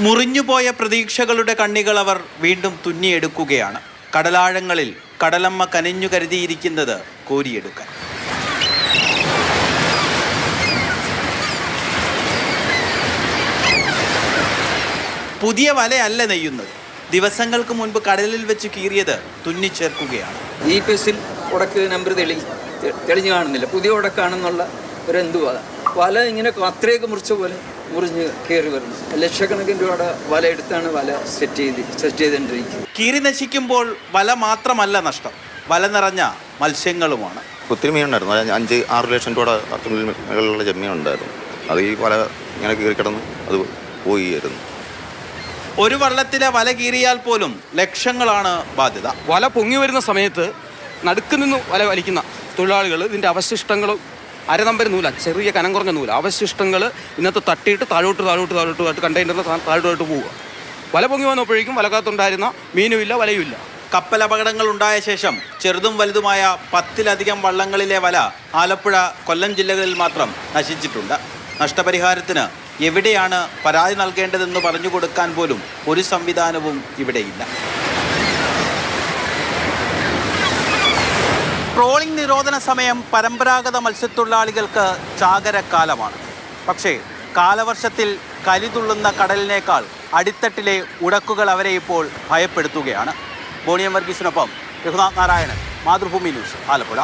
മുറിഞ്ഞുപോയ പ്രതീക്ഷകളുടെ കണ്ണികൾ അവർ വീണ്ടും തുന്നിയെടുക്കുകയാണ്. കടലാഴങ്ങളിൽ കടലമ്മ കനിഞ്ഞു കരുതിയിരിക്കുന്നത് കോരിയെടുക്കാൻ. പുതിയ വലയല്ല നെയ്യുന്നത്. ദിവസങ്ങൾക്ക് മുൻപ് കടലിൽ വെച്ച് കീറിയത് തുന്നിച്ചേർക്കുകയാണ്. ജി പി എസിൽ ഉടക്ക് നമ്പർ തെളി തെളിഞ്ഞു കാണുന്നില്ല. പുതിയ ഉടക്കാണെന്നുള്ള ഒരു എന്തുവാ? വല ഇങ്ങനെ അത്രയൊക്കെ മുറിച്ച പോലെ. മുറിഞ്ഞ് കയറി വരുന്നു ലക്ഷക്കണക്കിന് രൂപയുടെ വല എടുത്താണ് വല സെറ്റ് ചെയ്ത് സെറ്റ് ചെയ്തുകൊണ്ടിരിക്കുന്നത് കീറി നശിക്കുമ്പോൾ വല മാത്രമല്ല നഷ്ടം. വല നിറഞ്ഞ മത്സ്യങ്ങളുമാണ്. ഒത്തിരി മീനുണ്ടായിരുന്നു. അഞ്ച് ആറ് ലക്ഷം രൂപയുടെ മുകളിലുള്ള ചെമ്മീൻ ഉണ്ടായിരുന്നു. അത് ഈ വല ഇങ്ങനെ കീറി കിടന്നു അത് പോയിരുന്നു ഒരു വള്ളത്തിലെ വല കീറിയാൽ പോലും ലക്ഷങ്ങളാണ് ബാധ്യത. വല പൊങ്ങി വരുന്ന സമയത്ത് നടുക്ക് നിന്ന് വല വലിക്കുന്ന തൊഴിലാളികൾ ഇതിന്റെ അവശിഷ്ടങ്ങളും അരനമ്പര നൂല ചെറിയ കനം കുറഞ്ഞ നൂല. അവശിഷ്ടങ്ങൾ ഇന്നത്തെ തട്ടിയിട്ട് താഴോട്ട് താഴോട്ട് താഴോട്ട് താഴോട്ട് കണ്ടെയ്നറിൽ താഴോട്ട് പോവുക. വല പൊങ്ങി വന്നപ്പോഴേക്കും വലക്കകത്തുണ്ടായിരുന്ന മീനുമില്ല വലയുമില്ല കപ്പൽ അപകടങ്ങൾ ഉണ്ടായ ശേഷം ചെറുതും വലുതുമായ പത്തിലധികം വള്ളങ്ങളിലെ വല ആലപ്പുഴ കൊല്ലം ജില്ലകളിൽ മാത്രം നശിച്ചിട്ടുണ്ട്. നഷ്ടപരിഹാരത്തിന് എവിടെയാണ് പരാതി നൽകേണ്ടതെന്ന് പറഞ്ഞു കൊടുക്കാൻ പോലും ഒരു സംവിധാനവും ഇവിടെയില്ല. ട്രോളിംഗ് നിരോധന സമയം പരമ്പരാഗത മത്സ്യത്തൊഴിലാളികൾക്ക് ചാകരക്കാലമാണ്. പക്ഷേ കാലവർഷത്തിൽ കലിതുള്ളുന്ന കടലിനേക്കാൾ അടിത്തട്ടിലെ ഉടക്കുകൾ അവരെ ഇപ്പോൾ ഭയപ്പെടുത്തുകയാണ്. ബോണിയം വർഗീസിനൊപ്പം രഘുനാഥ് നാരായണൻ മാതൃഭൂമി ന്യൂസ് ആലപ്പുഴ.